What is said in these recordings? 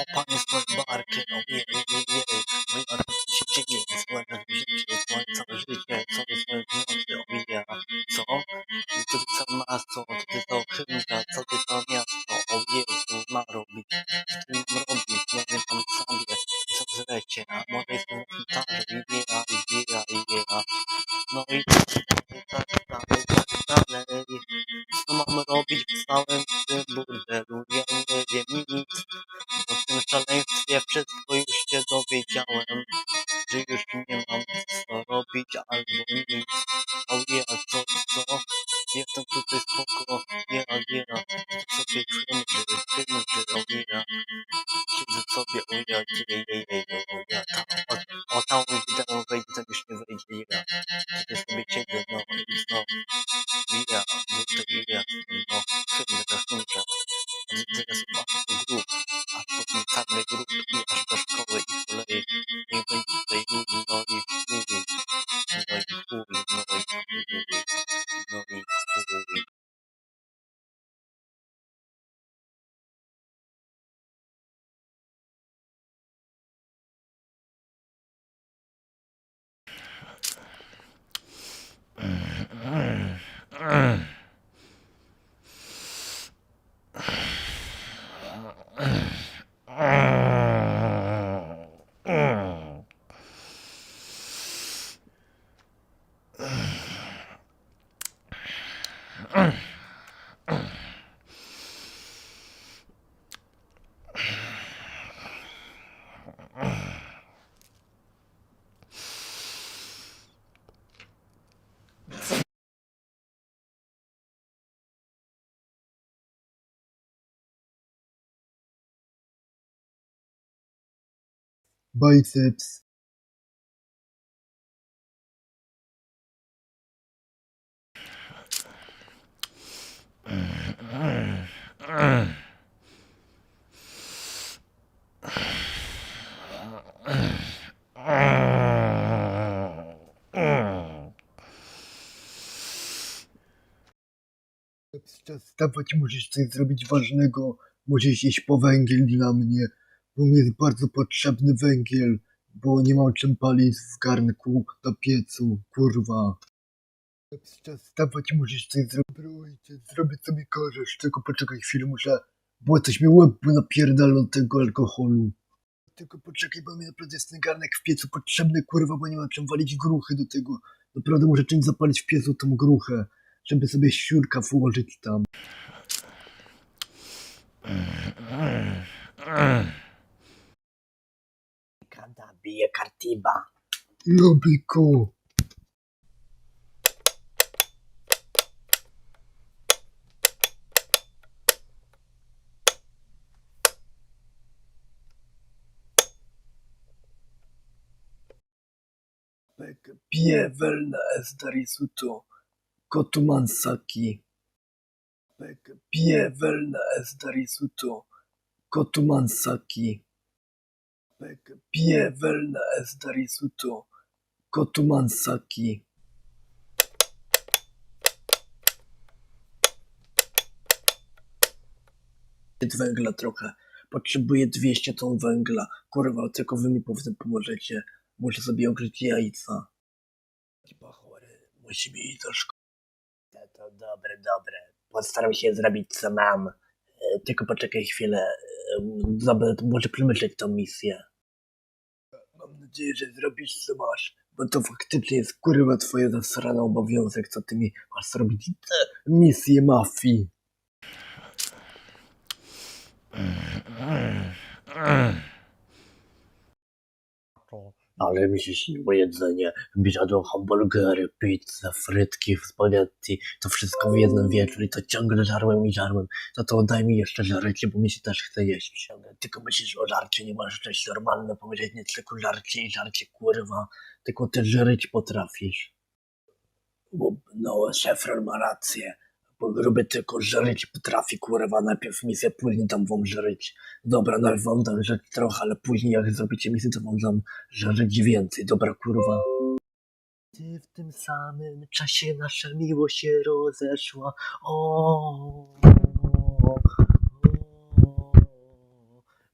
O panie swoje barki, ojej, ojej, ojej, ojej, a co tu się dzieje? Słońce życie, słońce życie, co jest moje w nocy, ojej, co? I co ty co masz, co? Co ty to chymka, co to miasto, o Jezu, ma robić, co ty mam robić, nie wiem tam sobie, co zlecie, a może jestem na gitarze, ojej, ojej, ojej, no i Spoko, ja, ja, sobie czymży, czymży, o ja. Siedzę sobie, o ja, jej, jej, jej, o ja, tam, o, o tam wideo wejdzie, tam już nie wejdzie, ja. Tutaj sobie ciebie, no i? Ja, no to ja, no, chyba, to chyba. Teraz patrzę grup, a potem czarny grup i aż do szkoły biceps, czas wstawać, musisz coś zrobić ważnego, musisz iść po węgiel dla mnie, mi jest bardzo potrzebny węgiel, bo nie mam czym palić w garnku na piecu, kurwa. Czas wstawać, musisz coś zrobić, zrobię mi każesz, tylko poczekaj chwilę, muszę, bo coś mi łeb napierdala od tego alkoholu. Tylko poczekaj, bo mi naprawdę jest ten garnek w piecu potrzebny, kurwa, bo nie mam czym walić gruchy do tego. Naprawdę muszę czymś zapalić w piecu tą gruchę, żeby sobie siurka włożyć tam. Bije kartiba. Lobiku. Pie welna es darisuto. Kotuman saki. Pie welna welna es darisuto. Kotuman saki. węgla trochę. Potrzebuję 200 ton węgla. Kurwa, tylko wy mi potem pomożecie. Muszę sobie ogrzeć jajca. Chyba chory. Musimy iść do szkoły. To, dobre, dobre. Postaram się zrobić co mam. E, Tylko poczekaj chwilę. E, Dobra, może przemyśleć tą misję. Nadzieję, że zrobisz co masz. Bo to faktycznie jest kurwa twoje zasrany obowiązek, co ty mi masz zrobić te misje mafii. Ale mi się śniło jedzenie. Jadłem hamburgery, pizzę, frytki, spaghetti. To wszystko w jednym wieczór i to ciągle żarłem i żarłem. To to daj mi jeszcze żarcie, bo mi się też chce jeść. Tylko myślisz o żarcie, nie możesz coś normalne powiedzieć, nie tylko żarcie i żarcie, kurwa. Tylko też żryć potrafisz. Bo, no, szefron ma rację. Gruby tylko żryć potrafi, kurwa. Najpierw misję, później tam wam żryć. Dobra, najpierw wam dam żryć trochę, ale później jak zrobicie misję, to wam dam żryć więcej. Dobra, kurwa. Ty w tym samym czasie nasza miłość się rozeszła. O, o,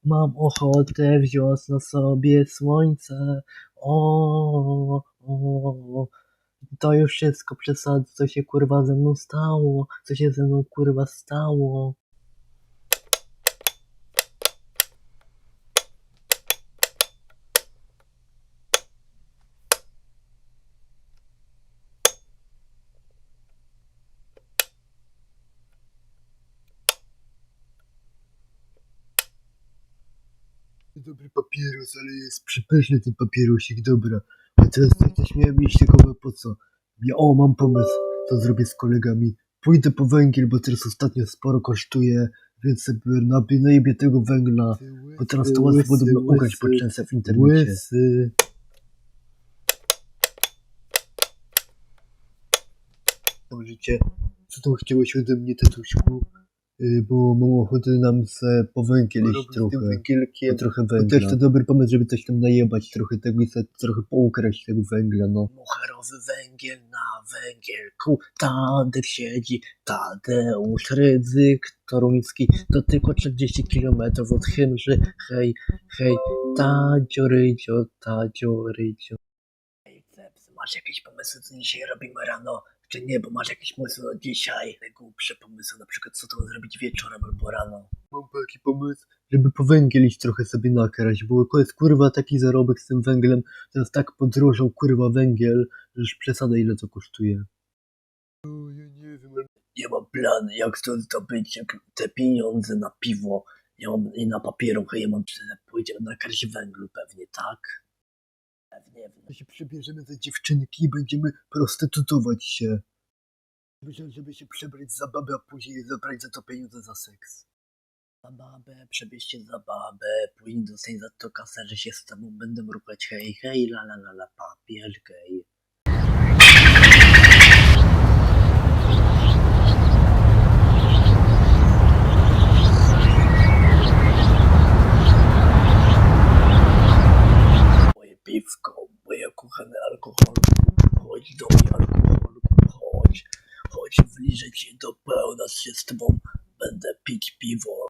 Mam ochotę wziąć na sobie słońce. O, o, to już wszystko przesadzę, co się kurwa ze mną stało, co się ze mną kurwa stało. Dobry papieros, ale jest przypyszny ten papierosik, dobra. Teraz tak też miałem iść, tylko po co? Ja, o, mam pomysł, to zrobię z kolegami. Pójdę po węgiel, bo teraz ostatnio sporo kosztuje, więc sobie nabiję, najebię tego węgla, bo teraz to łatwo podobno ugrać po często w internecie. Łysy. Życie. Co tam chciałeś ode mnie, tatuśku? Y, Bo mam ochotę nam se po węgiel iść trochę. Węgielkiem. trochę węgla. też to dobry pomysł, żeby coś tam najebać trochę tego i se trochę poukraść tego węgla, no. Mucharowy węgiel na węgielku, Tadek siedzi, Tadeusz Rydzyk, Toruński, to tylko 40 km od Chymży, hej, hej, Tadzio Rydzio, Tadzio Rydzio. Masz jakieś pomysły, co dzisiaj robimy rano, czy nie, bo masz jakieś pomysły na dzisiaj? Głupsze pomysły, na przykład co tam zrobić wieczorem albo rano. Mam taki pomysł, żeby po węgiel iść trochę sobie nakarać, bo to jest kurwa taki zarobek z tym węglem, teraz tak podrożał kurwa węgiel, że już przesada ile to kosztuje. O, ja nie wiem, Nie mam planu, jak to zdobyć jak te pieniądze na piwo. Ja mam i na papieroch, ja mam pójdziemy na karś węglu pewnie, tak? Pewnie, to się przebierzemy za dziewczynki i będziemy prostytutować się. Myślę, żeby się przebrać za babę, a później zabrać za to pieniądze za seks. za babę, przebierz się za babę, później dostań za to kasę, że się z tobą będę mrukać hej, hej, la la la la, papier. Moje kochane alkoholku, chodź do mnie alkoholku, chodź, chodź, wliżę cię do pełna się z tobą, będę pić piwo.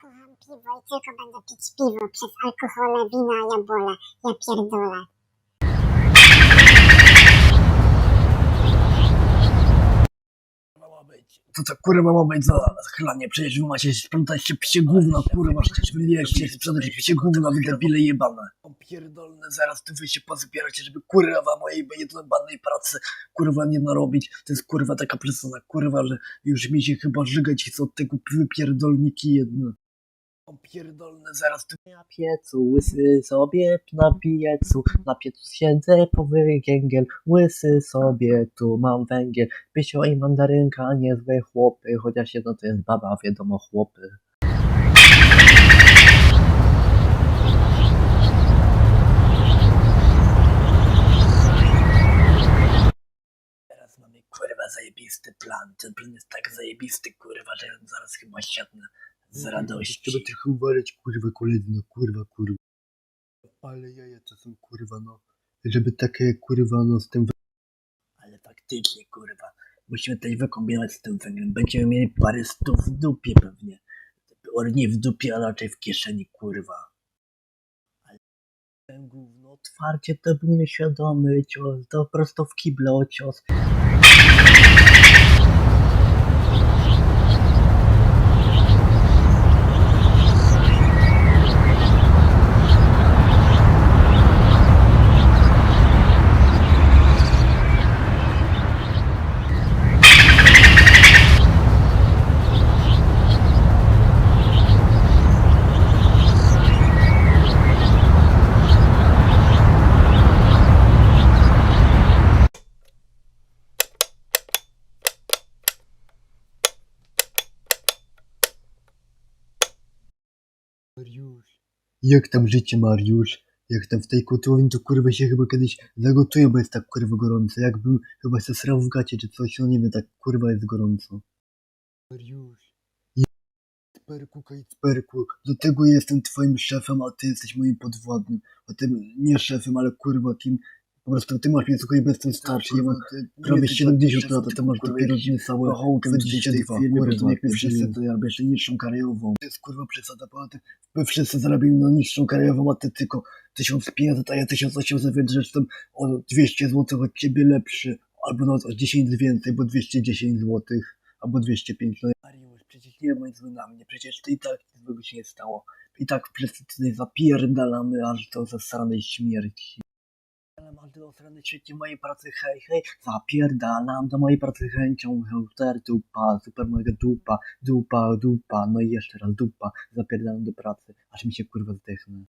Kocham piwo i tylko będę pić piwo przez alkohole, wina, ja bolę, ja pierdolę. ma być? Co to kurwa ma być za chlanie? Przecież wy macie sprzątać się psie gówna, kurwa, przecież wy mieliście sprzątać psie gówna, wy debile jebane. O pierdolne, zaraz tu wy się pozbieracie, żeby kurwa mojej jednobanej pracy kurwa nie narobić. To jest kurwa taka przesada, kurwa, że już mi się chyba żygać chce od tego wypierdolniki jedne. O pierdolne, zaraz tu na piecu, łysy sobie na piecu, na piecu siedzę po węgiel, łysy sobie tu mam węgiel, Pysio i mandarynka, niezłe chłopy, chociaż jedno to jest baba, wiadomo chłopy. Teraz mamy kurwa zajebisty plan, ten plan jest tak zajebisty kurwa, że zaraz chyba siadnę z Trzeba radości. trochę uwalać kurwa koledzy, no kurwa, kurwa. Ale jaja to są kurwa, no. Żeby takie kurwa, no z tym Ale faktycznie, kurwa, musimy coś wykombinować z tym węglem. Będziemy mieli parę stów w dupie pewnie. O, nie w dupie, a raczej w kieszeni, kurwa. Ale ten gówno otwarcie to był nieświadomy cios, to prosto w kible o cios. Mariusz. Jak tam życie, Mariusz? Jak tam w tej kotłowni, to kurwa się chyba kiedyś zagotuje, bo jest tak kurwa gorąco. Jakbym chyba się srał w gacie czy coś, no nie wiem, tak kurwa jest gorąco. Mariusz. Perku, Kajtperku, do tego jestem twoim szefem, a ty jesteś moim podwładnym. A ty nie szefem, ale kurwa kim Po prostu ty masz mnie słuchaj bez tym starszy, ja mam prawie 70 lat, a ty masz dopiero niecałe Pachołkiem 22, firmy, kurwa, jak my wszyscy, debilu. to ja jeszcze niższą karierową. To jest kurwa przesada, bo ty, my wszyscy zarabimy na niższą karierową, a ty tylko 1500, a ja 1800, więc tam o 200 zł od ciebie lepszy, albo nawet o 10 więcej, bo 210 zł, albo 205, no Mariusz, przecież nie bądź zły na mnie, przecież to i tak nic złego się nie stało. I tak w plecy tutaj zapierdalamy aż do zasranej śmierci. Aż do zasranej śmierci mojej pracy, hej, hej, zapierdalam do mojej pracy chęcią, super dupa, super mega dupa, dupa, dupa, no i jeszcze raz dupa, zapierdalam do pracy, aż mi się kurwa zdechnę.